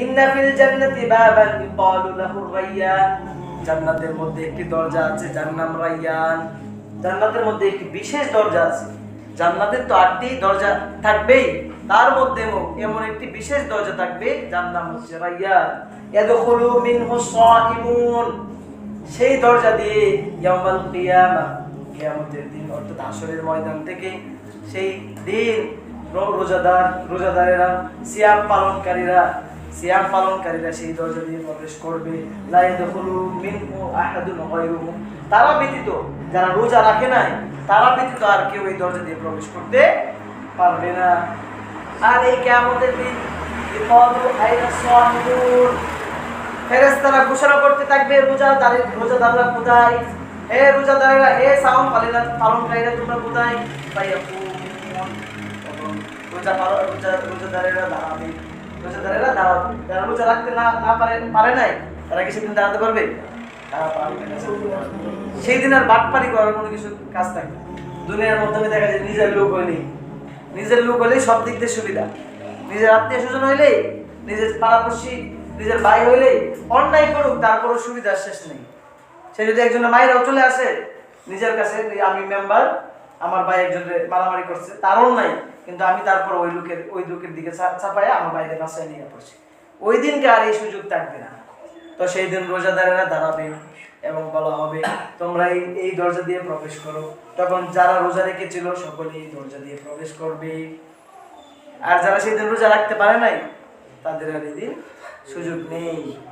ইন্না ফিল জান্নাতি বাবান ইউকালু লাহু রায়্যান জান্নাতের মধ্যে একটি দরজা আছে যার নাম রায়্যান জান্নাতের মধ্যে একটি বিশেষ দরজা আছে। জান্নাতের তো আটটি দরজা থাকবেই, তার মধ্যে এমন একটি বিশেষ দরজা থাকবে, যার নাম হচ্ছে রায়্যান ইয়াদখুলু মিনহু সাইমুন সেই দরজা দিয়ে ইয়াউমাল কিয়ামা, কিয়ামতের দিন, অর্থাৎ হাসরের ময়দান থেকে সেই দিন রোজাদার রোজাদারেরা, সিয়াম পালনকারীরা সিয়াম পালনকারীরা সেই দরজা দিয়ে প্রবেশ করবে। তারা ব্যতীত যারা রোজা রাখে নাই, তারা ব্যতীত আর কেউ এই দরজা দিয়ে প্রবেশ করতে পারবে না। আর এই কিয়ামতের দিন ফেরেশতারা ঘোষণা করতে থাকবে রোজাদারের রোজাদাররা কোথায়? হে রোজাদারেরা, হে সাওম পালিনা পালনকারীরা, তোমরা কোথায়? রোজা রোজা, রোজাদারেরা দাঁড়াবে। রোজাদারেরা দাঁড়াবে যারা রোজা রাখতে না না পারে পারে নাই, তারা কি সেদিন দাঁড়াতে পারবে? সেই দিন আর বাটপারি করার কোনো কিছু কাজ থাকবে দুনিয়ার মাধ্যমে দেখা যায় নিজের লোক হইলেই নিজের লোক হইলেই সব দিক দিয়ে সুবিধা। নিজের আত্মীয় স্বজন হইলেই, নিজের পাড়াপড়শি, নিজের ভাই হইলেই অন্যায় করুক, তারপরও সুবিধার শেষ নেই। সে যদি একজনের মায়েরাও চলে আসে, নিজের কাছে আমি মেম্বার আমার ভাই একজন মারামারি করছে, তারও নাই, কিন্তু আমি তারপর ওই লোকের ওই লোকের দিকে চা- চাপায় আমার বাইরে বাসায় নিয়ে পড়ছি। ওই দিনকে আর এই সুযোগ থাকবে না। তো সেই দিন রোজাদারেরা দাঁড়াবে এবং বলা হবে, তোমরা এই এই দরজা দিয়ে প্রবেশ করো। তখন যারা রোজা রেখেছিল সকলেই এই দরজা দিয়ে প্রবেশ করবে। আর যারা সেই দিন রোজা রাখতে পারে নাই, তাদের আর এই দিন সুযোগ নেই।